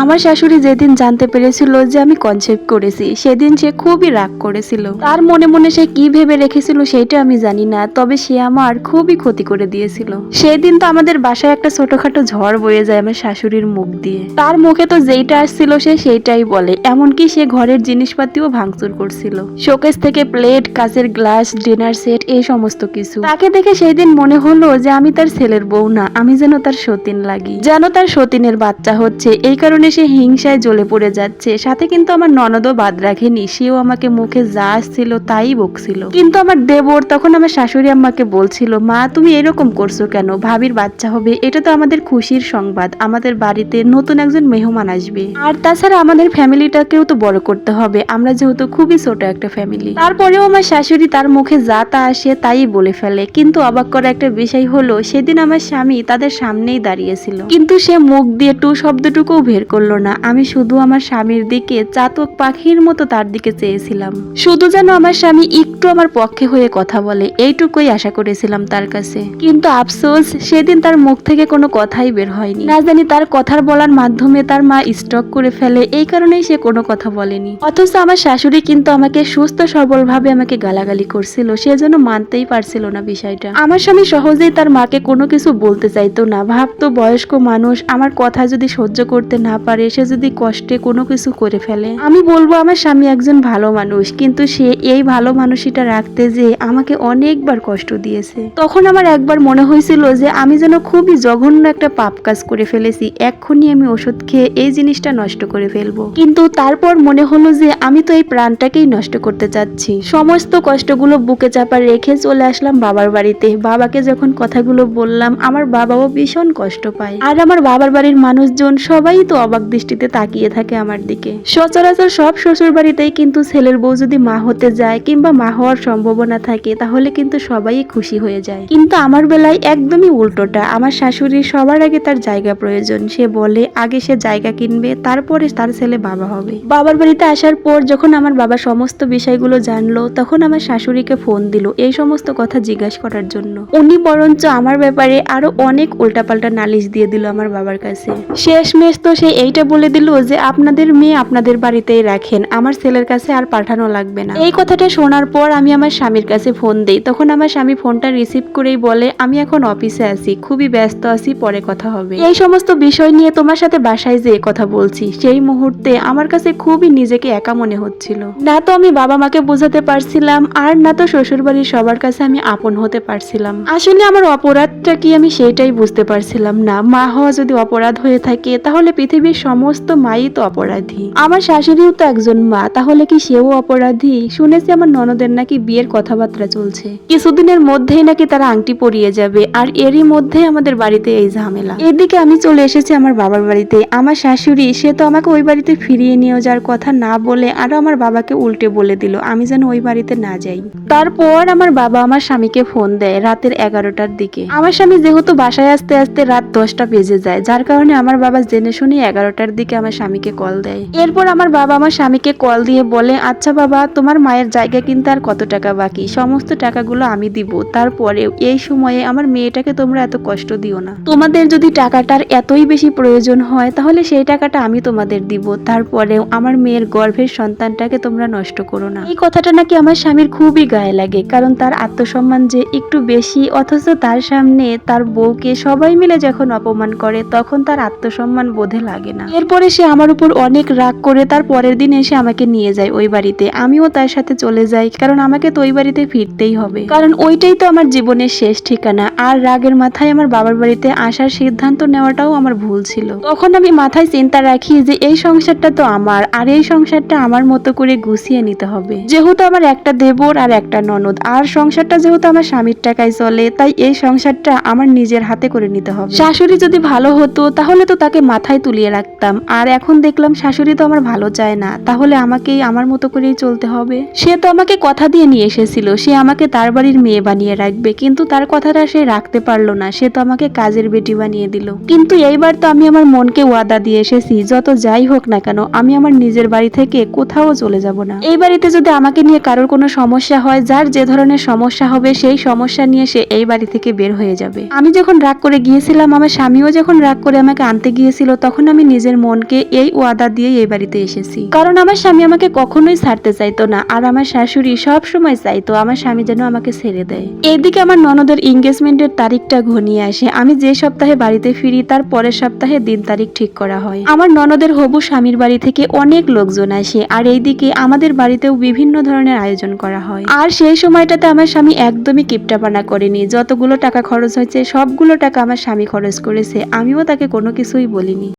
আমার শাশুড়ি যেদিন জানতে পেরেছিল যে আমি কনসেপ্ট করেছি, সেদিন সে খুবই রাগ করেছিল। তার মনে মনে সে কি ভেবে রেখেছিল সেটা আমি জানি না, তবে সে আমার খুবই ক্ষতি করে দিয়েছিল। সেদিন তো আমাদের বাসায় একটা ছোটখাটো ঝড় বয়ে যায় আমার শাশুড়ির মুখ দিয়ে। তার মুখে তো যেইটা আসছিল সে সেইটাই বলে, এমনকি সে ঘরের জিনিসপাতিও ভাঙচুর করছিল। শোকেস থেকে প্লেট, কাচের গ্লাস, ডিনার সেট, এই সমস্ত কিছু। তাকে দেখে সেই দিন মনে হলো যে আমি তার ছেলের বউ না, আমি যেন তার সতীন লাগি। যেন তার সতীনের বাচ্চা হচ্ছে, এই কারণে সে হিংসায় জ্বলে পড়ে যাচ্ছে, সাথে কিন্তু আমার ননদও বাদ রাখেনি। সেও আমাকে মুখে যা আসছিল তাই বকছিল। কিন্তু আমার দেবর তখন আমার শাশুড়ি আম্মাকে বলছিল, মা, তুমি এরকম করছ কেন? ভাবির বাচ্চা হবে, এটা তো আমাদের খুশির সংবাদ। আমাদের বাড়িতে নতুন একজন মেহমান আসবে। আর তাছাড়া আমাদের ফ্যামিলিটাকেও তো বড় করতে হবে। আমরা যেহেতু খুবই ছোট একটা ফ্যামিলি। তারপরেও আমার শাশুড়ি তার মুখে যা তা আসে তাই বলে ফেলে। কিন্তু অবাক করা একটা বিষয় হলো, সেদিন আমার স্বামী তাদের সামনেই দাঁড়িয়েছিল। কিন্তু সে মুখ দিয়ে টু শব্দটুকুও বের করল না। আমি শুধু আমার স্বামীর দিকে চাতক পাখির মতো তার দিকে চেয়েছিলাম। শুধু যেন আমার স্বামী একটু আমার পক্ষে হয়ে কথা বলে, এইটুকুই আশা করেছিলাম তার কাছে। কিন্তু আফসোস, সেদিন তার মুখ থেকে কোনো কথাই বের হয়নি। না জানি তার কথার বলার মাধ্যমে তার মা স্টক করে ফেলে, এই কারণেই সে কোনো কথা বলেনি। অথচ আমার শাশুড়ি কিন্তু আমাকে সুস্থ সবল ভাবে আমাকে গালাগালি করছিল, সে যেন মানতেই পারছিল না বিষয়টা। আমার স্বামী সহজেই তার মাকে কোনো কিছু বলতে চাইতো না। ভাবতো বয়স্ক মানুষ, আমার কথা যদি সহ্য করতে না পারে, সে যদি কষ্টে কোনো কিছু করে ফেলে। আমি বলব, আমার স্বামী একজন ভালো মানুষ, কিন্তু সে এই ভালো মানুষটা রাখতে যে আমাকে অনেকবার কষ্ট দিয়েছে। তখন আমার একবার মনে হয়েছিল যে আমি যেন খুবই জঘন্য একটা পাপ কাজ করে ফেলেছি, এক্ষুনি আমি ওষুধ খেয়ে এই জিনিসটা নষ্ট করে ফেলব। কিন্তু তারপর মনে হলো যে আমি তো এই প্রাণটাকেই নষ্ট করতে চাচ্ছি। সমস্ত কষ্টগুলো বুকে চাপা রেখে চলে আসলাম বাবার বাড়িতে। বাবাকে যখন কথাগুলো বললাম, আমার বাবাও ভীষণ কষ্ট পায়। আর আমার বাবার বাড়ির মানুষজন সবাই তো অবাক দৃষ্টিতে তাকিয়ে থাকে আমার দিকে। সচরাচর সব শ্বশুর বাড়িতেই কিন্তু ছেলের বউ যদি মা হতে যায় কিংবা মা হওয়ার সম্ভাবনা থাকে, তাহলে কিন্তু সবাই খুশি হয়ে যায়। কিন্তু আমার বেলায় একদমই উল্টোটা। আমার শাশুড়ির সবার আগে তার জায়গা প্রয়োজন। সে বলে, আগে সে জায়গা কিনবে, তারপরে তার ছেলে বাবা হবে। বাবার বাড়িতে আসার পর যখন আমার বাবা সমস্ত বিষয়গুলো জানলো, তখন আমার শাশুড়িকে ফোন দিল এই সমস্ত কথা জিজ্ঞাসা করার জন্য। উনি বরঞ্চ আমার ব্যাপারে আরও অনেক উল্টাপাল্টা নালিশ দিয়ে দিল আমার বাবার কাছে। শেষমেশ তো সে এইটা বলে দিল যে আপনাদের মেয়ে আপনাদের বাড়িতেই রাখেন, আমার ছেলের কাছে আর পাঠানো লাগবে না। এই কথাটা শোনার পর আমি আমার স্বামীর কাছে ফোন দেই, তখন আমার স্বামী ফোনটা রিসিভ করেই বলে, আমি এখন অফিসে আছি, খুবই ব্যস্ত আছি, পরে কথা হবে। এই সমস্ত বিষয় নিয়ে তোমার সাথে বাসায় যেয়ে কথা বলছি, সেই মুহূর্তে আমার কাছে খুবই নিজেকে একা মনে হচ্ছিল। না তো আমি বাবা মাকে বোঝাতে পারছিলাম, আর না তো শ্বশুরবাড়ির সবার কাছে আমি আপন হতে পারছিলাম। আসলে আমার অপরাধটা কি আমি সেটাই বুঝতে পারছিলাম না। মা হওয়া যদি অপরাধ হয়ে থাকে, তাহলে পৃথিবীর সমস্ত মাই তো অপরাধী। আমার শাশুড়িও তো একজন মা, তাহলে কি সেও অপরাধী? শুনেছি আমার ননদের নাকি বিয়ের কথাবার্তা চলছে। কিছুদিনের মধ্যেই নাকি তারা আংটি পরিয়ে যাবে, আর এরই মধ্যে আমাদের বাড়িতে এই ঝামেলা। এদিকে আমি চলে এসেছি আমার বাবার বাড়িতে। আমার শাশুড়ি, সে তো আমাকে ওই বাড়িতে ফিরিয়ে নিয়ে যাওয়ার কথা না বলে আরও আমার বাবাকে উল্টে বলে দিল, আমি যেন ওই বাড়িতে না যাই। তারপর আমার বাবা আমার স্বামীকে ফোন দেয় রাতের এগারোটার দিকে। আমার স্বামী যেহেতু বাসায় আসতে আসতে রাত দশটা বেজে যায়, যার কারণে আমার বাবা জেনে শুনে এগারোটার দিকে আমার স্বামীকে কল দেয়। এরপর আমার বাবা আমার স্বামীকে কল দিয়ে বলে আচ্ছা বাবা, তোমার মায়ের জায়গা কিনতে আর কত টাকা বাকি? সমস্ত টাকাগুলো আমি দিব। তারপরেও এই সময়ে আমার মেয়েটাকে তোমরা এত কষ্ট দিও না। তোমাদের যদি টাকাটার এতই বেশি প্রয়োজন হয়, তাহলে সেই টাকাটা আমি তোমাদের দিব। তারপরেও আমার মেয়ের গর্ভের সন্তানটাকে তোমরা নষ্ট করো না। এই কথাটা নাকি আমার স্বামীর খুবই গায়ে লাগে, কারণ তার আত্মসম্মান যে একটু বেশি, অথচ তার সামনে তার বউকে সবাই মিলে যখন অপমান করে, তখন তার আত্মসম্মান বোধে লাগে না। এরপরে সে আমার উপর অনেক রাগ করে তার পরের দিন এসে আমাকে নিয়ে যায় ওই বাড়িতে। আমিও তার সাথে চলে যাই, কারণ আমাকে তো ওই বাড়িতে ফিরতেই হবে। কারণ ওইটাই তো আমার জীবনের শেষ ঠিকানা, আর রাগের মাথায় আমার বাবার বাড়িতে আসার সিদ্ধান্ত নেওয়াটাও আমার ভুল ছিল। তখন আমি মাথায় চিন্তা রাখি যে এই সংসারটা তো আমার, আর এই সংসারটা আমার মতো করে গুছিয়ে নিতে হবে। যেহেতু আমার একটা দেবর আর একটা ননদ, আর সংসারটা যেহেতু আমার স্বামীর টাকায় চলে, তাই এই সংসারটা আমার নিজের হাতে করে নিতে হবে। শাশুড়ি যদি ভালো হতো, তাহলে তো তাকে মাথায় তুলিয়ে রাখতাম। আর এখন দেখলাম শাশুড়ি তো আমার ভালো চায় না। তাহলে আমাকেই আমার মতো করেই চলতে হবে। সে তো আমাকে কথা দিয়ে নিয়ে এসেছিল। সে আমাকে তার বাড়ির মেয়ে বানিয়ে রাখবে। কিন্তু তার কথাটা সে রাখতে পারল না। সে তো আমাকে কাজের বেটি বানিয়ে দিল। কিন্তু এইবার তো আমি আমার মনকে ওয়াদা দিয়ে এসেছি। যত যাই হোক না কেন, আমি আমার নিজের বাড়ি থেকে কোথাও চলে যাব না। এই বাড়িতে যদি আমাকে নিয়ে কারোর কোনো সমস্যা হয়, যার যে ধরনের সমস্যা হবে, সেই সমস্যা নিয়ে সে এই বাড়ি থেকে বের হয়ে যাবে। আমি যখন রাগ করে গিয়েছিলাম, আমার স্বামীও যখন রাগ করে আমাকে আনতে গিয়েছিল, তখন আমি আমি নিজের মনকে এই ওয়াদা দিয়ে এই বাড়িতে এসেছি। কারণ আমার স্বামী আমাকে কখনোই ছাড়তে চাইতো না, আর আমার শাশুড়ি সব সময় চাইতো আমার স্বামী যেন আমাকে ছেড়ে দেয়। এদিকে আমার ননদের এঙ্গেজমেন্টের তারিখটা ঘনিয়ে আসে। আমি যে সপ্তাহে বাড়িতে ফিরি, তার পরের সপ্তাহে দিন তারিখ ঠিক করা হয়। আমার ননদের হবু স্বামীর বাড়ি থেকে অনেক লোকজন আসে, আর এইদিকে আমাদের বাড়িতেও বিভিন্ন ধরনের আয়োজন করা হয়। আর সেই সময়টাতে আমার স্বামী একদমই কিপটাপানা করেনি। যতগুলো টাকা খরচ হয়েছে, সবগুলো টাকা আমার স্বামী খরচ করেছে। আমিও তাকে কোনো কিছুই বলিনি।